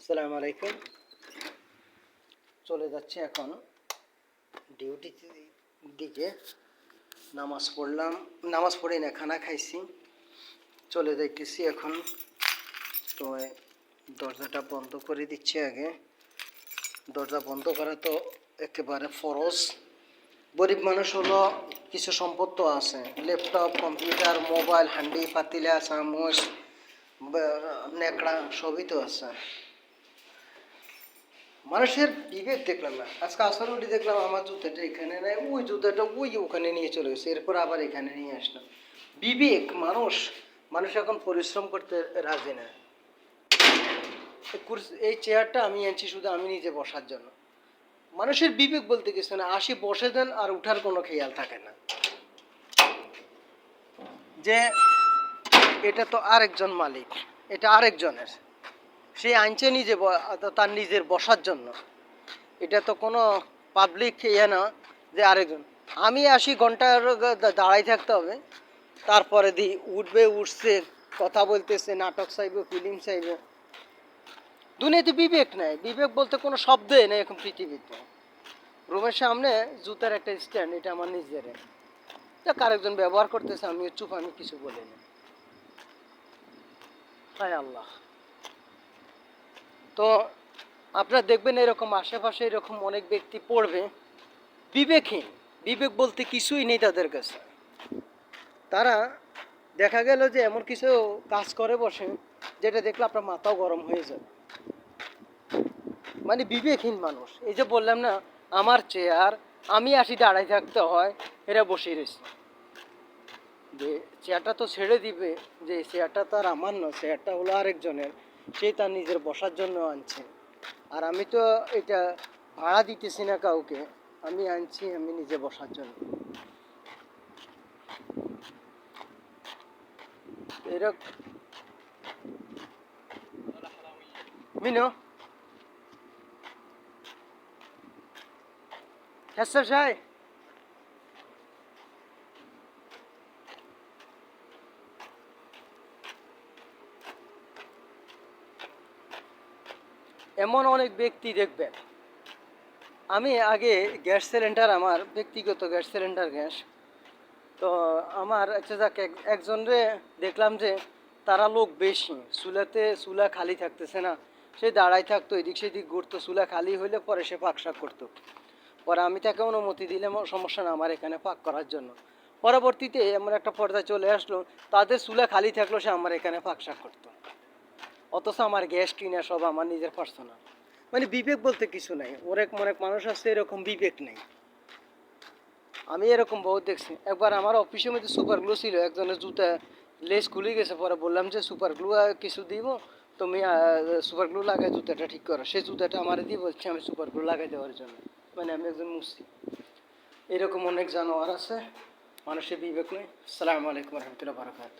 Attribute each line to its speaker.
Speaker 1: আসসালামু আলাইকুম। চলে যাচ্ছে এখন ডিউটি দিকে নামাজ পড়লাম। নামাজ পড়ে না, খানা খাইছি। চলে যাইতেছি এখন। তো দরজাটা বন্ধ করে দিচ্ছি আগে। দরজা বন্ধ করা তো একেবারে ফরজ। গরিব মানুষ হলো কিছু সম্পদ তো আছে। ল্যাপটপ, কম্পিউটার, মোবাইল, হান্ডি, পাতিলা, চামচ নেকড়া সবই তো আছে। মানুষের বিবেক দেখলাম না। আজকে আসর দেখলাম আমার জুতাটা এখানে নেই, ওই জুতাটা ওই ওখানে নিয়ে চলে গেছে, এরপর আবার এখানে নিয়ে আসলাম। বিবেক, মানুষ মানুষ এখন পরিশ্রম করতে রাজি না। এই চেয়ারটা আমি আনছি শুধু আমি নিজে বসার জন্য। মানুষের বিবেক বলতে কিছু না, আসি বসে দেন আর উঠার কোনো খেয়াল থাকে না। যে এটা তো আরেকজন মালিক, এটা আরেকজনের। সে আনছে নিজে তার নিজের বসার জন্য। এটা তো কোনো পাবলিক ইয়ে না যে আরেকজন। আমি আসি ঘণ্টার দাঁড়াই থাকতে হবে। তারপরে দি, উঠবে, উঠছে, কথা বলতেছে, নাটক চাইবে ফিল্ম চাইবে। দুনিয়াতে বিবেক নেই। বিবেক বলতে কোনো শব্দই নেই এখন পৃথিবীতে। রুমের সামনে জুতার একটা স্ট্যান্ড এটা আমার নিজের। তা আরেকজন ব্যবহার করতেছে আমি চুপ, আমি কিছু বলিনি। হায় আল্লাহ। তো আপনারা দেখবেন এরকম আশেপাশে এরকম অনেক ব্যক্তি পড়বে। বিবেকহীন। বিবেক বলতে কিছুই নেই তাদের কাছে। তারা দেখা গেল যে এমন কিছু কাজ করে বসে, যেটা দেখলে আপনার মাথাও গরম হয়ে যাবে মানে বিবেকহীন মানুষ। এই যে বললাম না, আমার চেয়ার, আমি আসি দাঁড়াই থাকতে হয়, এরা বসে রয়েছে। যে চেয়ারটা তো ছেড়ে দিবে, যে চেয়ারটা তো আর আমার না, চেয়ারটা হলো আরেকজনের। সে তার নিজের বসার জন্য আনছে। আর আমি তো এটা ভাড়া দিতেছি না কাউকে, আমি আনছি, আমি নিজে বসার জন্য। এরকম মিনো? হ্যাঁ সাহেব? এমন অনেক ব্যক্তি দেখবেন। আমি আগে গ্যাস সিলিন্ডার, আমার ব্যক্তিগত গ্যাস সিলিন্ডার গ্যাস। তো আমার আচ্ছা যাক, এক- একজনরে দেখলাম যে তারা লোক বেশি, চুলাতে চুলা খালি থাকতেছে না। সে দাঁড়াই থাকতো, এদিক সেদিক ঘুরতো, চুলা খালি হইলে পরে সে পাক শাক করতো। পরে আমি তাকে অনুমতি দিলাম, সমস্যা না আমার এখানে পাক করার জন্য। পরবর্তীতে এমন একটা পর্দা চলে আসলো, তাদের চুলা খালি থাকল, সে আমার এখানে পাক শাক করতো। অথচ আমার গ্যাস কিনা সব আমার নিজের পার্সোনাল মানে বিবেক বলতে কিছু নাই। অনেক অনেক মানুষ আছে, এরকম বিবেক নেই। আমি এরকম বহুত দেখছি। একবার আমার অফিসের মধ্যে সুপার গ্লু ছিল, একজনের জুতা লেস খুলে গেছে, পরে বললাম যে সুপার গ্লু কিছু দিব? তুমি সুপার গ্লু লাগাই জুতাটা ঠিক করো। সেই জুতাটা আমার দিয়ে বলছে, আমি সুপার গ্লু লাগাই দেওয়ার জন্য। মানে আমি একজন মুসলিম। এরকম অনেক জানোয়ার আছে, মানুষের বিবেক নেই। সালাম আলাইকুম রহমতুল্লাহ বারকাত